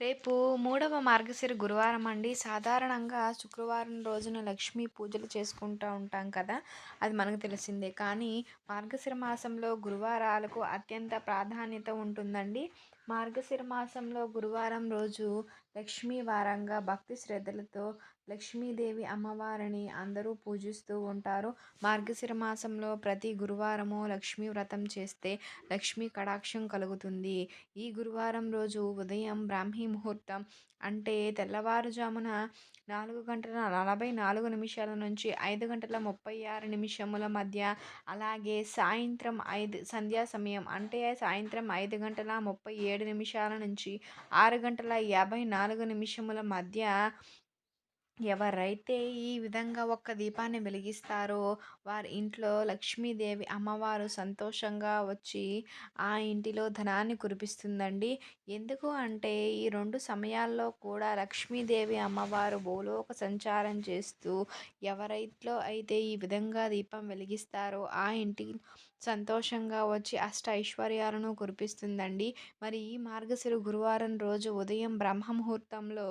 రేపు మూడవ మార్గశిర గురువారం అండి. సాధారణంగా శుక్రవారం రోజున లక్ష్మీ పూజలు చేసుకుంటూ ఉంటాం కదా? అది మనకు తెలిసిందే. కానీ మార్గశిర మాసంలో గురువారాలకు అత్యంత ప్రాధాన్యత ఉంటుందండి. మార్గశిర మాసంలో గురువారం రోజు లక్ష్మీ వారంగా భక్తి శ్రద్ధలతో లక్ష్మీదేవి అమ్మవారిని అందరూ పూజిస్తూ ఉంటారు. మార్గశిర మాసంలో ప్రతి గురువారము లక్ష్మీ వ్రతం చేస్తే లక్ష్మీ కటాక్షం కలుగుతుంది. ఈ గురువారం రోజు ఉదయం బ్రాహ్మీ ముహూర్తం అంటే తెల్లవారుజామున నాలుగు గంటల నలభై నాలుగు నిమిషాల నుంచి ఐదు గంటల ముప్పై ఆరు నిమిషముల మధ్య అలాగే సాయంత్రం ఐదు సంధ్యా సమయం అంటే సాయంత్రం ఐదు గంటల ముప్పై ఏడు నిమిషాల నుంచి ఆరు గంటల యాభై నాలుగు నిమిషముల మధ్య ఎవరైతే ఈ విధంగా ఒక్క దీపాన్ని వెలిగిస్తారో వారి ఇంట్లో లక్ష్మీదేవి అమ్మవారు సంతోషంగా వచ్చి ఆ ఇంటిలో ధనాన్ని కురిపిస్తుందండి. ఎందుకు అంటే ఈ రెండు సమయాల్లో కూడా లక్ష్మీదేవి అమ్మవారు భూలోక సంచారం చేస్తూ ఎవరైట్లో అయితే ఈ విధంగా దీపం వెలిగిస్తారో ఆ ఇంటి సంతోషంగా వచ్చి అష్ట ఐశ్వర్యాలను కురిపిస్తుందండి. మరి ఈ మార్గశిర గురువారం రోజు ఉదయం బ్రహ్మ ముహూర్తంలో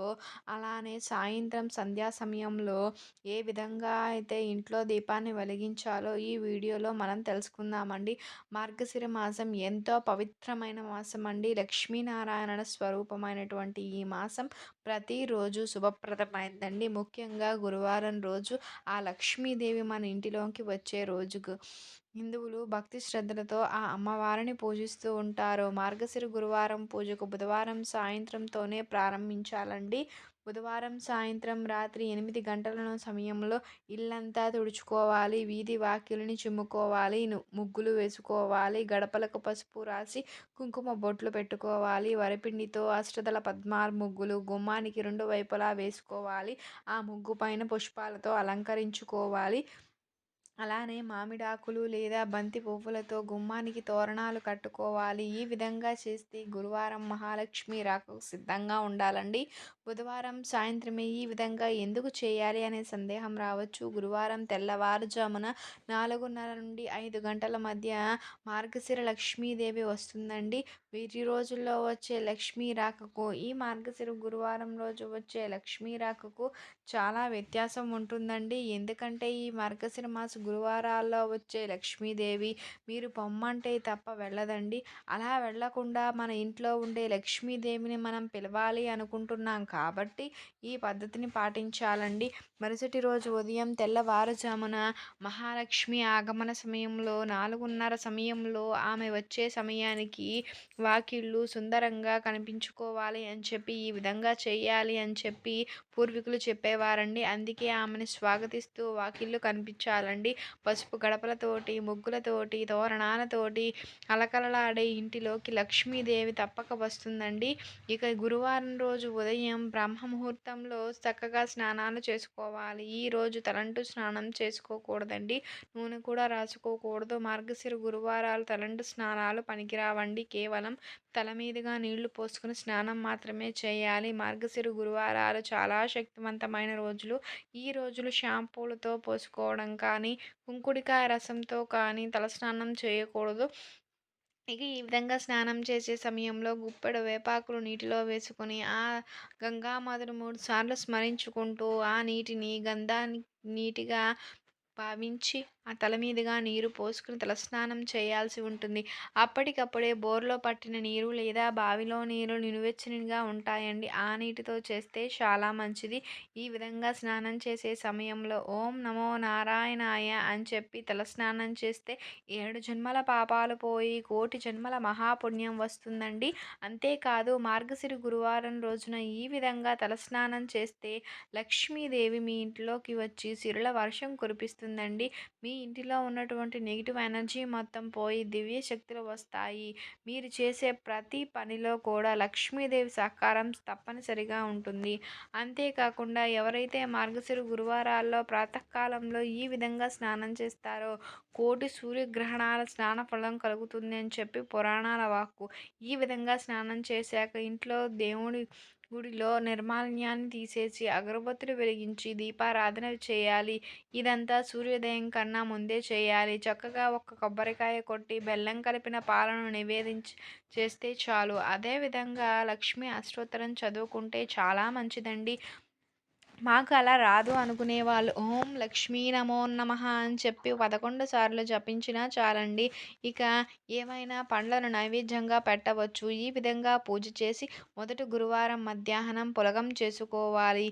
అలానే సాయంత్రం సంధ్యా సమయంలో ఏ విధంగా అయితే ఇంట్లో దీపాన్ని వెలిగి వెలిగించాలో ఈ వీడియోలో మనం తెలుసుకుందామండి. మార్గశిర మాసం ఎంతో పవిత్రమైన మాసం అండి లక్ష్మీనారాయణ స్వరూపమైనటువంటి ఈ మాసం ప్రతిరోజు శుభప్రదమైందండి. ముఖ్యంగా గురువారం రోజు ఆ లక్ష్మీదేవి మన ఇంటిలోకి వచ్చే రోజుకు. హిందువులు భక్తి శ్రద్ధలతో ఆ అమ్మవారిని పూజిస్తూ ఉంటారు. మార్గశిర గురువారం పూజకు బుధవారం సాయంత్రంతోనే ప్రారంభించాలండి. బుధవారం సాయంత్రం రాత్రి ఎనిమిది గంటల సమయంలో ఇల్లంతా తుడుచుకోవాలి. వీధి వాకిలిని చిమ్ముకోవాలి. ముగ్గులు వేసుకోవాలి. గడపలకు పసుపు రాసి కుంకుమ బొట్లు పెట్టుకోవాలి. వరిపిండితో అష్టదల పద్మార్ ముగ్గులు గుమ్మానికి రెండు వైపులా వేసుకోవాలి. ఆ ముగ్గు పైన పుష్పాలతో అలంకరించుకోవాలి. అలానే మామిడాకులు లేదా బంతి పువ్వులతో గుమ్మానికి తోరణాలు కట్టుకోవాలి. ఈ విధంగా చేస్తే గురువారం మహాలక్ష్మి రాకకు సిద్ధంగా ఉండాలండి. బుధవారం సాయంత్రమే ఈ విధంగా ఎందుకు చేయాలి అనే సందేహం రావచ్చు. గురువారం తెల్లవారుజామున నాలుగున్నర నుండి ఐదు గంటల మధ్య మార్గశిర లక్ష్మీదేవి వస్తుందండి. వీటి రోజుల్లో వచ్చే లక్ష్మీ రాకకు ఈ మార్గశిర గురువారం రోజు వచ్చే లక్ష్మీ రాకకు చాలా వ్యత్యాసం ఉంటుందండి. ఎందుకంటే ఈ మార్గశిర మాస గురువారాల్లో వచ్చే లక్ష్మీదేవి మీరు పొమ్మంటే తప్ప వెళ్ళదండి. అలా వెళ్ళకుండా మన ఇంట్లో ఉండే లక్ష్మీదేవిని మనం పిలవాలి అనుకుంటున్నాం కాబట్టి ఈ పద్ధతిని పాటించాలండి. మరుసటి రోజు ఉదయం తెల్లవారుజామున మహాలక్ష్మి ఆగమన సమయంలో నాలుగున్నర సమయంలో ఆమె వచ్చే సమయానికి వాకిళ్ళు సుందరంగా కనిపించుకోవాలి అని చెప్పి ఈ విధంగా చేయాలి అని చెప్పి పూర్వీకులు చెప్పే ఉండేవారండి అందుకే ఆమెను స్వాగతిస్తూ వాకిళ్ళు కనిపించాలండి. పసుపు గడపలతోటి ముగ్గులతోటి తోరణాలతోటి అలకలలాడే ఇంటిలోకి లక్ష్మీదేవి తప్పక వస్తుందండి. ఇక గురువారం రోజు ఉదయం బ్రహ్మ ముహూర్తంలో చక్కగా స్నానాలు చేసుకోవాలి. ఈరోజు తలంటు స్నానం చేసుకోకూడదండి. నూనె కూడా రాసుకోకూడదు. మార్గశిర గురువారాలు తలంటు స్నానాలు పనికిరావండి. కేవలం తల మీదుగా నీళ్ళు పోసుకుని స్నానం మాత్రమే చేయాలి. మార్గశిర గురువారాలు చాలా శక్తివంతమైన రోజులు. ఈ రోజులు షాంపూలతో పోసుకోవడం కానీ కుంకుడికాయ రసంతో కానీ తలస్నానం చేయకూడదు. ఇక ఈ విధంగా స్నానం చేసే సమయంలో గుప్పెడు వేపాకులు నీటిలో వేసుకొని ఆ గంగామాతను మూడు సార్లు స్మరించుకుంటూ ఆ నీటిని గంధాన్ని నీటిగా భావించి ఆ తల మీదుగా నీరు పోసుకుని తలస్నానం చేయాల్సి ఉంటుంది. అప్పటికప్పుడే బోర్లో పట్టిన నీరు లేదా బావిలో నీరు నిలువెచ్చనిగా ఉంటాయండి. ఆ నీటితో చేస్తే చాలా మంచిది. ఈ విధంగా స్నానం చేసే సమయంలో ఓం నమో నారాయణాయ అని చెప్పి తలస్నానం చేస్తే ఏడు జన్మల పాపాలు పోయి కోటి జన్మల మహాపుణ్యం వస్తుందండి. అంతేకాదు మార్గశిరి గురువారం రోజున ఈ విధంగా తలస్నానం చేస్తే లక్ష్మీదేవి మీ ఇంట్లోకి వచ్చి సిరుల వర్షం కురిపిస్తుందండి. మీ ఇంటిలో ఉన్నటువంటి నెగిటివ్ ఎనర్జీ మొత్తం పోయి దివ్య శక్తులు వస్తాయి. మీరు చేసే ప్రతి పనిలో కూడా లక్ష్మీదేవి సహకారం తప్పనిసరిగా ఉంటుంది. అంతేకాకుండా ఎవరైతే మార్గశిర గురువారాల్లో ప్రాతకాలంలో ఈ విధంగా స్నానం చేస్తారో కోటి సూర్యగ్రహణాల స్నాన ఫలం కలుగుతుంది అని చెప్పి పురాణాల వాక్కు ఈ విధంగా స్నానం చేశాక ఇంట్లో దేవుడి గుడిలో నిర్మాల్యాన్ని తీసేసి అగరబత్తులు వెలిగించి దీపారాధన చేయాలి. ఇదంతా సూర్యోదయం కన్నా ముందే చేయాలి. చక్కగా ఒక కొబ్బరికాయ కొట్టి బెల్లం కలిపిన పాలను నివేదించి చేస్తే చాలు. అదేవిధంగా లక్ష్మీ అష్టోత్తరం చదువుకుంటే చాలా మంచిదండి. మాకు అలా రాదు అనుకునే వాళ్ళు ఓం లక్ష్మీ నమో నమ అని చెప్పి పదకొండు సార్లు జపించినా చాలండి. ఇక ఏమైనా పండ్లను నైవేద్యంగా పెట్టవచ్చు. ఈ విధంగా పూజ చేసి మొదటి గురువారం మధ్యాహ్నం పులగం చేసుకోవాలి.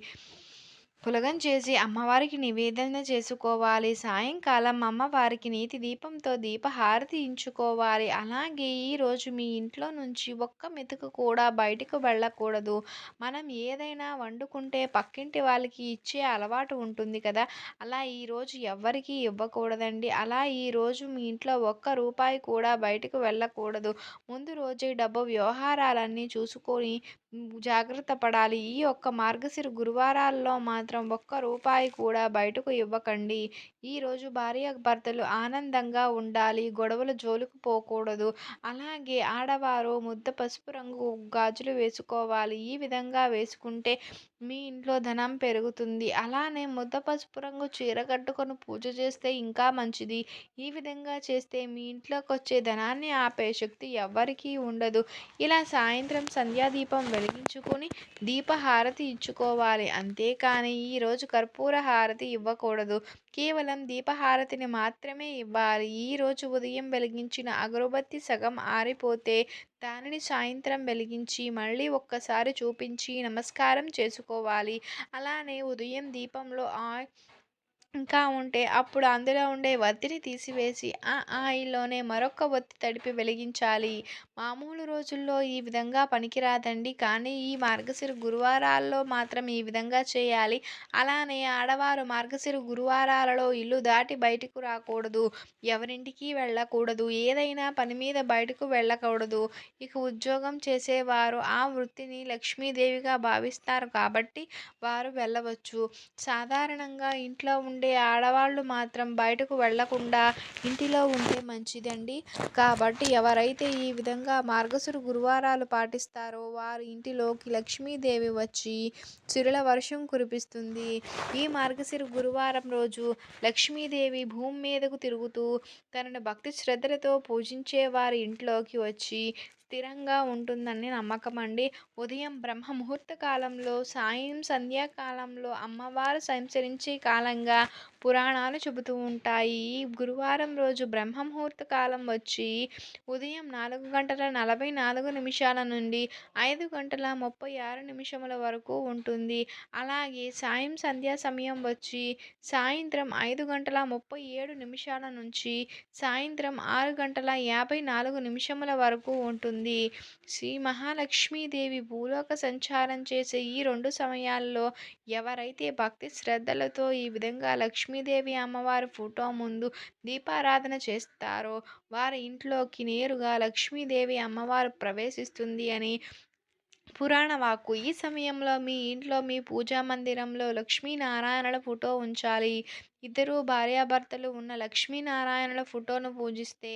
పులగం చేసి అమ్మవారికి నివేదన చేసుకోవాలి. సాయంకాలం అమ్మవారికి నీతి దీపంతో దీపహారతి ఇంచుకోవాలి అలాగే ఈరోజు మీ ఇంట్లో నుంచి ఒక్క మెతుకు కూడా బయటకు వెళ్ళకూడదు. మనం ఏదైనా వండుకుంటే పక్కింటి వాళ్ళకి ఇచ్చే అలవాటు ఉంటుంది కదా. అలా ఈరోజు ఎవ్వరికీ ఇవ్వకూడదండి. అలా ఈరోజు మీ ఇంట్లో ఒక్క రూపాయి కూడా బయటకు వెళ్ళకూడదు. ముందు రోజే డబ్బు వ్యవహారాలన్నీ చూసుకొని జాగ్రత్త పడాలి. ఈ ఒక్క మార్గశిర గురువారాల్లో మాత్రం ఒక్క రూపాయి కూడా బయటకు ఇవ్వకండి. ఈరోజు భార్య భర్తలు ఆనందంగా ఉండాలి. గొడవలు జోలుకు పోకూడదు. అలాగే ఆడవారు ముద్ద పసుపు రంగు గాజులు వేసుకోవాలి. ఈ విధంగా వేసుకుంటే మీ ఇంట్లో ధనం పెరుగుతుంది. అలానే ముద్ద పసుపు రంగు చీర కట్టుకొని పూజ చేస్తే ఇంకా మంచిది. ఈ విధంగా చేస్తే మీ ఇంట్లోకి వచ్చే ధనాన్ని ఆపే శక్తి ఎవ్వరికీ ఉండదు. ఇలా సాయంత్రం సంధ్యాదీపం వెలిగించుకుని దీపహారతి ఇచ్చుకోవాలి. అంతేకాని ఈరోజు కర్పూర హారతి ఇవ్వకూడదు. కేవలం దీపహారతిని మాత్రమే ఇవ్వాలి. ఈరోజు ఉదయం వెలిగించిన అగరబత్తి సగం ఆరిపోతే దానిని సాయంత్రం వెలిగించి మళ్ళీ ఒక్కసారి చూపించి నమస్కారం చేసుకోవాలి. అలానే ఉదయం దీపంలో ఆ ఇంకా ఉంటే అప్పుడు అందులో ఉండే వత్తిని తీసివేసి ఆ ఆయిల్లోనే మరొక ఒత్తి తడిపి వెలిగించాలి. మామూలు రోజుల్లో ఈ విధంగా పనికిరాదండి. కానీ ఈ మార్గశిర గురువారాల్లో మాత్రం ఈ విధంగా చేయాలి. అలానే ఆడవారు మార్గశిర గురువారాలలో ఇల్లు దాటి బయటకు రాకూడదు. ఎవరింటికి వెళ్ళకూడదు. ఏదైనా పని మీద బయటకు వెళ్ళకూడదు. ఇక ఉద్యోగం చేసేవారు ఆ వృత్తిని లక్ష్మీదేవిగా భావిస్తారు కాబట్టి వారు వెళ్ళవచ్చు. సాధారణంగా ఇంట్లో ఉండే ఆడవాళ్ళు మాత్రం బయటకు వెళ్ళకుండా ఇంటిలో ఉంటే మంచిదండి. కాబట్టి ఎవరైతే ఈ విధంగా మార్గశిర గురువారాలు పాటిస్తారో వారి ఇంటిలోకి లక్ష్మీదేవి వచ్చి సిరుల వర్షం కురిపిస్తుంది. ఈ మార్గశిర గురువారం రోజు లక్ష్మీదేవి భూమి మీదకు తిరుగుతూ తనను భక్తి శ్రద్ధలతో పూజించే వారి ఇంట్లోకి వచ్చి స్థిరంగా ఉంటుందని నమ్మకం అండి. ఉదయం బ్రహ్మ ముహూర్త కాలంలో సాయం సంధ్యాకాలంలో అమ్మవారు సంచరించే కాలంగా పురాణాలు చెబుతూ ఉంటాయి. గురువారం రోజు బ్రహ్మ ముహూర్త కాలం వచ్చి ఉదయం నాలుగు గంటల నలభై నాలుగు నిమిషాల నుండి ఐదు గంటల ముప్పై ఆరు నిమిషముల వరకు ఉంటుంది. అలాగే సాయం సంధ్యా సమయం వచ్చి సాయంత్రం ఐదు గంటల ముప్పై ఏడు నిమిషాల నుంచి సాయంత్రం ఆరు గంటల యాభై నాలుగు నిమిషముల వరకు ఉంటుంది. శ్రీ మహాలక్ష్మీదేవి భూలోక సంచారం చేసే ఈ రెండు సమయాల్లో ఎవరైతే భక్తి శ్రద్ధలతో ఈ విధంగా లక్ష్మీదేవి అమ్మవారి ఫోటో ముందు దీపారాధన చేస్తారో వారి ఇంట్లోకి నేరుగా లక్ష్మీదేవి అమ్మవారు ప్రవేశిస్తుంది అని పురాణ వాక్కు. ఈ సమయంలో మీ ఇంట్లో మీ పూజా మందిరంలో లక్ష్మీనారాయణల ఫోటో ఉంచాలి. ఇద్దరు భార్యాభర్తలు ఉన్న లక్ష్మీనారాయణల ఫోటోను పూజిస్తే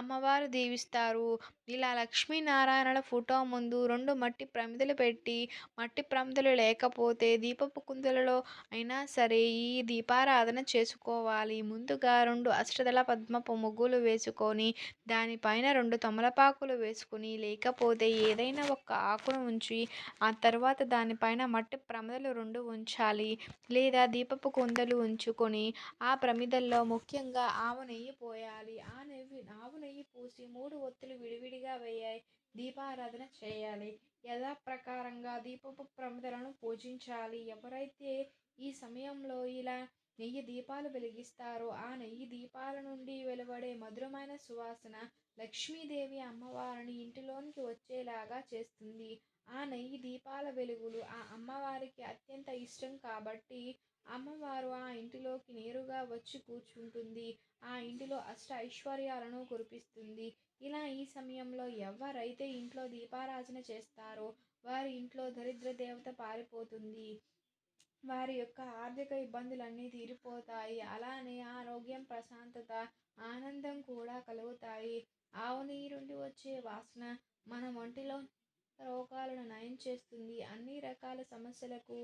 అమ్మవారు దీవిస్తారు. ఇలా లక్ష్మీనారాయణుల ఫోటో ముందు రెండు మట్టి ప్రమిదలు పెట్టి మట్టి ప్రమిదలు లేకపోతే దీపపు కుందులలో అయినా సరే ఈ దీపారాధన చేసుకోవాలి. ముందుగా రెండు అష్టదళ పద్మపు ముగ్గులు వేసుకొని దానిపైన రెండు తమలపాకులు వేసుకుని లేకపోతే ఏదైనా ఒక ఆకును ఉంచి ఆ తర్వాత దానిపైన మట్టి ప్రమిదలు రెండు ఉంచాలి. లేదా దీపపు కుందలు ఉంచుకొని ఆ ప్రమిదల్లో ముఖ్యంగా ఆవు నెయ్యి పోయాలి. ఆ నెయ్యి ఆవు నెయ్యి పూసి మూడు ఒత్తులు విడివిడిగా వేయాలి. దీపారాధన చేయాలి. యథాప్రకారంగా దీపపు ప్రమిదలను పూజించాలి. ఎవరైతే ఈ సమయంలో ఇలా నెయ్యి దీపాలు వెలిగిస్తారో ఆ నెయ్యి దీపాల నుండి వెలువడే మధురమైన సువాసన లక్ష్మీదేవి అమ్మవారిని ఇంటిలోనికి వచ్చేలాగా చేస్తుంది. ఆ నెయ్యి దీపాల వెలుగులు ఆ అమ్మవారికి అత్యంత ఇష్టం కాబట్టి అమ్మవారు ఆ ఇంటిలోకి నేరుగా వచ్చి కూర్చుంటుంది. ఆ ఇంటిలో అష్ట ఐశ్వర్యాలను కురిపిస్తుంది. ఇలా ఈ సమయంలో ఎవరైతే ఇంట్లో దీపారాధన చేస్తారో వారి ఇంట్లో దరిద్ర దేవత పారిపోతుంది. వారి యొక్క ఆర్థిక ఇబ్బందులన్నీ తీరిపోతాయి. అలానే ఆరోగ్యం ప్రశాంతత ఆనందం కూడా కలుగుతాయి. ఆవు నీరుండి నుండి వచ్చే వాసన మన ఒంటిలో రోగాలను నయం చేస్తుంది. అన్ని రకాల సమస్యలకు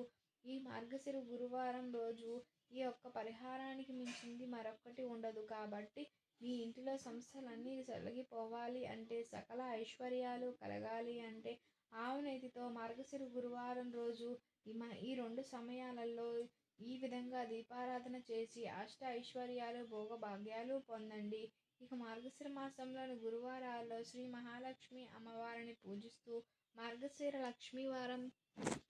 ఈ మార్గశిర గురువారం రోజు ఈ యొక్క పరిహారానికి మించింది మరొక్కటి ఉండదు. కాబట్టి మీ ఇంటిలో సమస్యలన్నీ తొలగిపోవాలి అంటే సకల ఐశ్వర్యాలు కలగాలి అంటే ఆవు నెయ్యితో మార్గశిర గురువారం రోజు ఈ ఈ రెండు సమయాలలో ఈ విధంగా దీపారాధన చేసి అష్ట ఐశ్వర్యాలు భోగభాగ్యాలు పొందండి. ఇక మార్గశిర మాసంలోని గురువారాల్లో శ్రీ మహాలక్ష్మి అమ్మవారిని పూజిస్తూ మార్గశిర లక్ష్మీవారం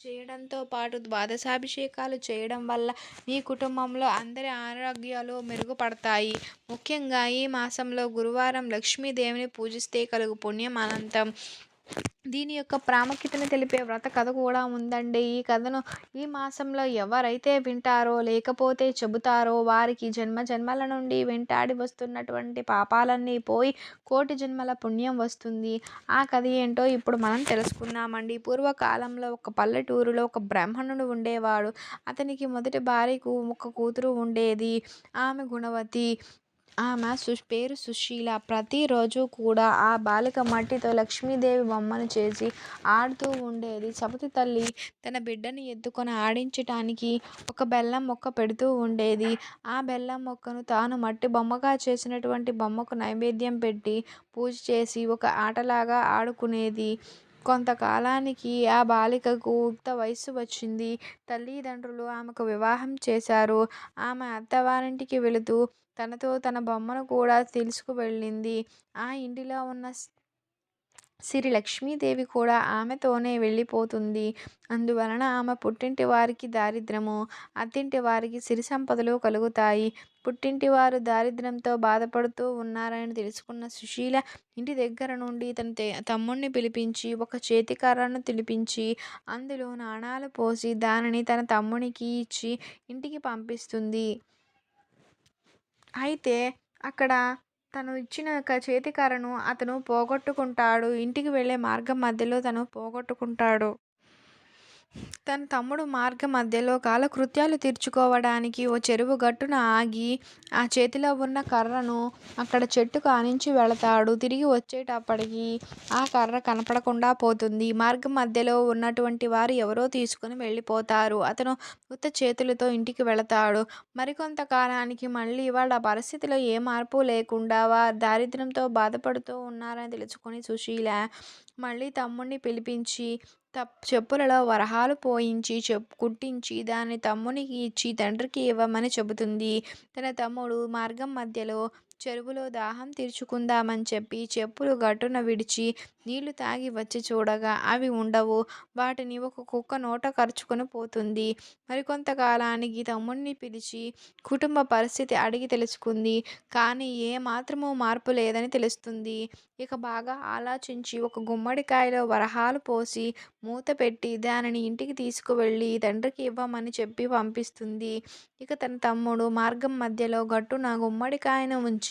చేయడంతో పాటు ద్వాదశాభిషేకాలు చేయడం వల్ల మీ కుటుంబంలో అందరి ఆరోగ్యాలు మెరుగుపడతాయి. ముఖ్యంగా ఈ మాసంలో గురువారం లక్ష్మీదేవిని పూజిస్తే కలుగు పుణ్యం అనంతం. దీని యొక్క ప్రాముఖ్యతను తెలిపే వ్రత కథ కూడా ఉందండి. ఈ కథను ఈ మాసంలో ఎవరైతే వింటారో లేకపోతే చెబుతారో వారికి జన్మ జన్మల నుండి వెంటాడి వస్తున్నటువంటి పాపాలన్నీ పోయి కోటి జన్మల పుణ్యం వస్తుంది. ఆ కథ ఏంటో ఇప్పుడు మనం తెలుసుకున్నామండి పూర్వకాలంలో ఒక పల్లెటూరులో ఒక బ్రాహ్మణుడు ఉండేవాడు. అతనికి మొదటి భార్యకు ఒక కూతురు ఉండేది. ఆమె గుణవతి. ఆమె సుష్ పేరు సుశీల ప్రతిరోజు కూడా ఆ బాలిక మట్టితో లక్ష్మీదేవి బొమ్మను చేసి ఆడుతూ ఉండేది. చపతి తల్లి తన బిడ్డని ఎత్తుకొని ఆడించటానికి ఒక బెల్లం మొక్క పెడుతూ ఉండేది. ఆ బెల్లం మొక్కను తాను మట్టి బొమ్మగా చేసినటువంటి బొమ్మకు నైవేద్యం పెట్టి పూజ చేసి ఒక ఆటలాగా ఆడుకునేది. కొంతకాలానికి ఆ బాలికకు యుక్త వయస్సు వచ్చింది. తల్లిదండ్రులు ఆమెకు వివాహం చేశారు. ఆమె అత్తవారింటికి వెళుతూ తనతో తన బొమ్మను కూడా తెలుసుకు వెళ్ళింది ఆ ఇంటిలో ఉన్న సిరి లక్ష్మీదేవి కూడా ఆమెతోనే వెళ్ళిపోతుంది. అందువలన ఆమె పుట్టింటి వారికి దారిద్రము అత్తింటి వారికి సిరి సంపదలు కలుగుతాయి. పుట్టింటి వారు దారిద్ర్యంతో బాధపడుతూ ఉన్నారని తెలుసుకున్న సుశీల ఇంటి దగ్గర నుండి తన తమ్ముడిని పిలిపించి ఒక చేతికారాన్ని పిలిపించి అందులో నాణాలు పోసి దానిని తన తమ్మునికి ఇచ్చి ఇంటికి పంపిస్తుంది. అయితే అక్కడ తను ఇచ్చిన ఒక చేతికర్రను అతను పోగొట్టుకుంటాడు. ఇంటికి వెళ్ళే మార్గం మధ్యలో తను పోగొట్టుకుంటాడు. తన తమ్ముడు మార్గ మధ్యలో కాలకృత్యాలు తీర్చుకోవడానికి ఓ చెరువు గట్టున ఆగి ఆ చేతిలో ఉన్న కర్రను అక్కడ చెట్టుకు ఆనించి వెళతాడు. తిరిగి వచ్చేటప్పటికి ఆ కర్ర కనపడకుండా పోతుంది. మార్గం మధ్యలో ఉన్నటువంటి వారు ఎవరో తీసుకుని వెళ్ళిపోతారు. అతను ఉత్త చేతులతో ఇంటికి వెళతాడు. మరికొంత కాలానికి మళ్ళీ వాళ్ళ పరిస్థితిలో ఏ మార్పు లేకుండా వారు దారిద్ర్యంతో బాధపడుతూ ఉన్నారని తెలుసుకొని సుశీల మళ్ళీ తమ్ముడిని పిలిపించి తప్ చెప్పులలో వరహాలు పోయించి చెప్పు కుట్టించి దాన్ని తమ్మునికి ఇచ్చి తండ్రికి ఇవ్వమని చెబుతుంది. తన తమ్ముడు మార్గం మధ్యలో చెరువులో దాహం తీర్చుకుందామని చెప్పి చెప్పులు గట్టున విడిచి నీళ్ళు తాగి వచ్చి చూడగా అవి ఉండవు. వాటిని ఒక కుక్క నోట కరుచుకొని పోతుంది. మరికొంతకాలానికి తమ్ముడిని పిలిచి కుటుంబ పరిస్థితి అడిగి తెలుసుకుంది. కానీ ఏ మాత్రమూ మార్పు లేదని తెలుస్తుంది. ఇక బాగా ఆలోచించి ఒక గుమ్మడికాయలో వరహాలు పోసి మూత పెట్టి దానిని ఇంటికి తీసుకువెళ్ళి తండ్రికి ఇవ్వమని చెప్పి పంపిస్తుంది. ఇక తన తమ్ముడు మార్గం మధ్యలో గట్టున గుమ్మడికాయను ఉంచి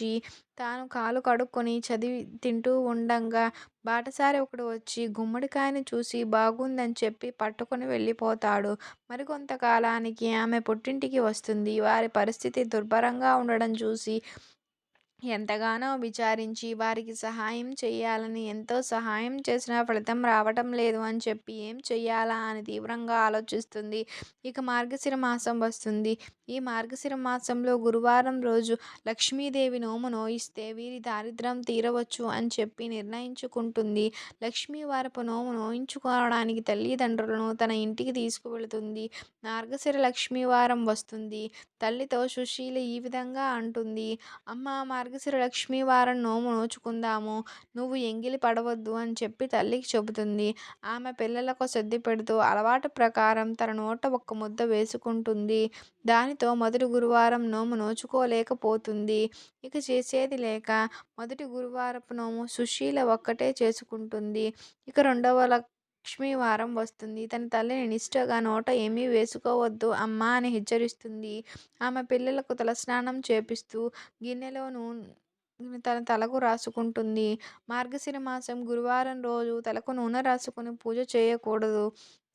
తాను కాలు కడుక్కొని చదివి తింటూ ఉండంగా. బాటసారి ఒకడు వచ్చి గుమ్మడికాయని చూసి బాగుందని చెప్పి పట్టుకొని వెళ్ళిపోతాడు. మరికొంతకాలానికి ఆమె పుట్టింటికి వస్తుంది. వారి పరిస్థితి దుర్భరంగా ఉండడం చూసి ఎంతగానో విచారించి వారికి సహాయం చేయాలని ఎంతో సహాయం చేసినా ఫలితం రావటం లేదు అని చెప్పి ఏం చెయ్యాలా అని తీవ్రంగా ఆలోచిస్తుంది. ఇక మార్గశిర మాసం వస్తుంది. ఈ మార్గశిర మాసంలో గురువారం రోజు లక్ష్మీదేవి నోము నోయిస్తే వీరి దారిద్ర్యం తీరవచ్చు అని చెప్పి నిర్ణయించుకుంటుంది. లక్ష్మీ వారపు నోము నోయించుకోవడానికి తల్లిదండ్రులను తన ఇంటికి తీసుకువెళుతుంది. మార్గశిర లక్ష్మీవారం వస్తుంది. తల్లితో సుశీల ఈ విధంగా అంటుంది. అమ్మ మార్గశిర లక్ష్మీ వారం నోము నోచుకుందాము. నువ్వు ఎంగిలి పడవద్దు అని చెప్పి తల్లికి చెబుతుంది. ఆమె పిల్లలకు సర్ది పెడుతూ అలవాటు ప్రకారం తన నోట ఒక్క ముద్ద వేసుకుంటుంది. దానితో మొదటి గురువారం నోము నోచుకోలేకపోతుంది. ఇక చేసేది లేక మొదటి గురువారపు నోము సుశీల ఒక్కటే చేసుకుంటుంది. ఇక రెండవ లక్ష్మీవారం వస్తుంది. తన తల్లిని నిష్టగా నోట ఏమీ వేసుకోవద్దు. అమ్మా అని హెచ్చరిస్తుంది. ఆమె పిల్లలకు తలస్నానం చేపిస్తూ గిన్నెలో నూనె తన తలకు రాసుకుంటుంది. మార్గశిర మాసం గురువారం రోజు తలకు నూనె రాసుకుని పూజ చేయకూడదు.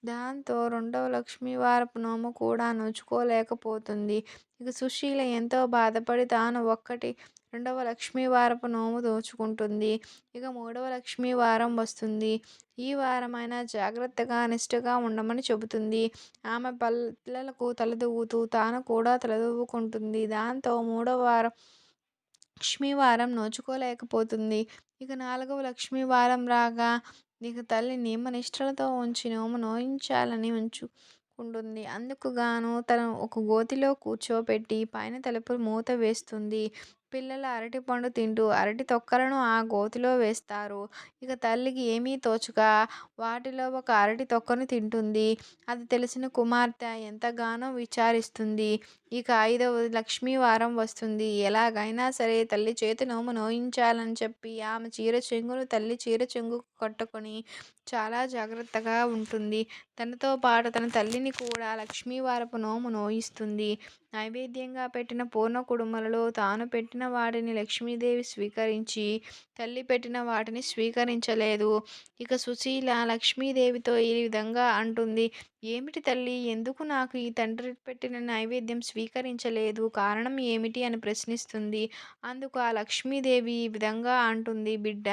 దాంతో రెండవ లక్ష్మీవారపు నోము కూడా నోచుకోలేకపోతుంది ఇక సుశీల ఎంతో బాధపడి తాను ఒక్కటి రెండవ లక్ష్మీ వారపు నోము దోచుకుంటుంది. ఇక మూడవ లక్ష్మీ వారం వస్తుంది. ఈ వారమైన జాగ్రత్తగా నిష్ఠగా ఉండమని చెబుతుంది. ఆమె పిల్లలకు తలదూవుతూ తాను కూడా తలదూవుకుంటుంది. దాంతో మూడవ వారం లక్ష్మీవారం నోచుకోలేకపోతుంది. ఇక నాలుగవ లక్ష్మీవారం రాగా ఇక తల్లి నియమనిష్టలతో ఉంచి నోము నోయించాలని ఉంచుకుంటుంది. అందుకు గాను తను ఒక గోతిలో కూర్చోబెట్టి పైన తలుపు మూత వేస్తుంది. పిల్లల అరటిపండు తింటూ అరటి తొక్కలను ఆ గోతిలో వేస్తారు. ఇక తల్లికి ఏమీ తోచక వాటిలో ఒక అరటి తొక్కను తింటుంది. అది తెలిసిన కుమార్తె ఎంతగానో విచారిస్తుంది. ఇక ఐదవ లక్ష్మీ వారం వస్తుంది. ఎలాగైనా సరే తల్లి చేతి నోము నోయించాలని చెప్పి ఆమె చీర చెంగును తల్లి చీర చెంగు కట్టుకొని చాలా జాగ్రత్తగా ఉంటుంది. తనతో పాటు తన తల్లిని కూడా లక్ష్మీవారపు నోము నోయిస్తుంది. నైవేద్యంగా పెట్టిన పూర్ణ కుడుమలలో తాను పెట్టిన వాటిని లక్ష్మీదేవి స్వీకరించి తల్లి పెట్టిన వాటిని స్వీకరించలేదు. ఇక సుశీల లక్ష్మీదేవితో ఈ విధంగా అంటుంది. ఏమిటి తల్లి? ఎందుకు నాకు ఈ తండ్రి పెట్టిన నైవేద్యం స్వీకరించలేదు? కారణం ఏమిటి అని ప్రశ్నిస్తుంది. అందుకు ఆ లక్ష్మీదేవి ఈ విధంగా అంటుంది బిడ్డ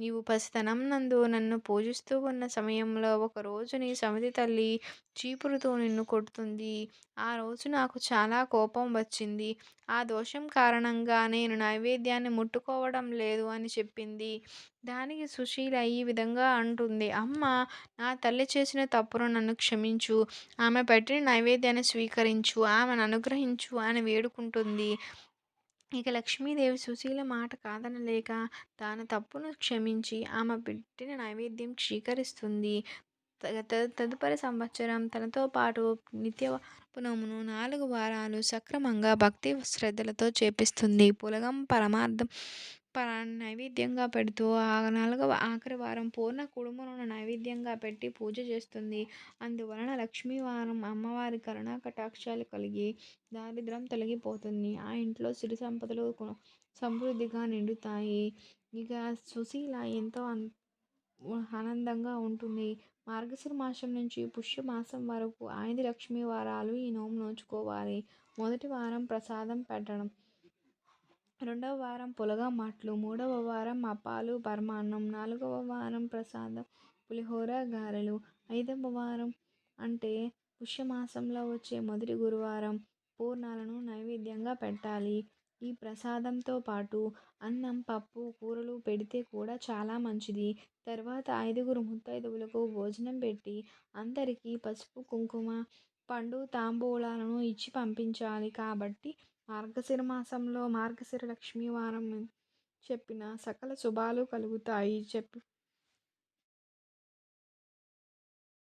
నీవు పసితనం నందు నన్ను పూజిస్తూ ఉన్న సమయంలో ఒకరోజు నీ సమితి తల్లి చీపురుతో నిన్ను కొడుతుంది. ఆ రోజు నాకు చాలా కోపం వచ్చింది. ఆ దోషం కారణంగా నేను నైవేద్యాన్ని ముట్టుకోవడం లేదు అని చెప్పింది. దానికి సుశీల ఈ విధంగా అంటుంది అమ్మ నా తల్లి చేసిన తప్పును నన్ను క్షమించు. ఆమె పెట్టిన నైవేద్యాన్ని స్వీకరించు. ఆమెను అనుగ్రహించు అని వేడుకుంటుంది. ఇక లక్ష్మీదేవి సుశీల మాట కాదనలేక తాను తప్పును క్షమించి ఆమె పెట్టిన నైవేద్యం స్వీకరిస్తుంది. తదుపరి సంవత్సరం తనతో పాటు నిత్య పునమును నాలుగు వారాలు సక్రమంగా భక్తి శ్రద్ధలతో చేపిస్తుంది. పులగం పరమార్థం నైవేద్యంగా పెడుతూ ఆ నాలుగవ ఆఖరి వారం పూర్ణ కుడుములను నైవేద్యంగా పెట్టి పూజ చేస్తుంది. అందువలన లక్ష్మీవారం అమ్మవారి కరుణా కటాక్షాలు కలిగి దారిద్రం తొలగిపోతుంది. ఆ ఇంట్లో సిరి సంపదలు సమృద్ధిగా నిండుతాయి. ఇక సుశీల ఎంతో ఆనందంగా ఉంటుంది. మార్గశిర మాసం నుంచి పుష్యమాసం వరకు ఐదు లక్ష్మీ వారాలు ఈ నోము నోచుకోవాలి. మొదటి వారం ప్రసాదం పెట్టడం. రెండవ వారం పులగమాట్లు మూడవ వారం అప్పాలు పరమాన్నం నాలుగవ వారం ప్రసాదం పులిహోర గారెలు ఐదవ వారం అంటే పుష్యమాసంలో వచ్చే మొదటి గురువారం పూర్ణాలను నైవేద్యంగా పెట్టాలి. ఈ ప్రసాదంతో పాటు అన్నం పప్పు కూరలు పెడితే కూడా చాలా మంచిది. తర్వాత ఐదుగురు ముత్తైదువులకు భోజనం పెట్టి అందరికీ పసుపు కుంకుమ పండు తాంబూలాలను ఇచ్చి పంపించాలి. కాబట్టి మార్గశిర మాసంలో మార్గశిర లక్ష్మీ వారం చెప్పిన సకల శుభాలు కలుగుతాయి చెప్పి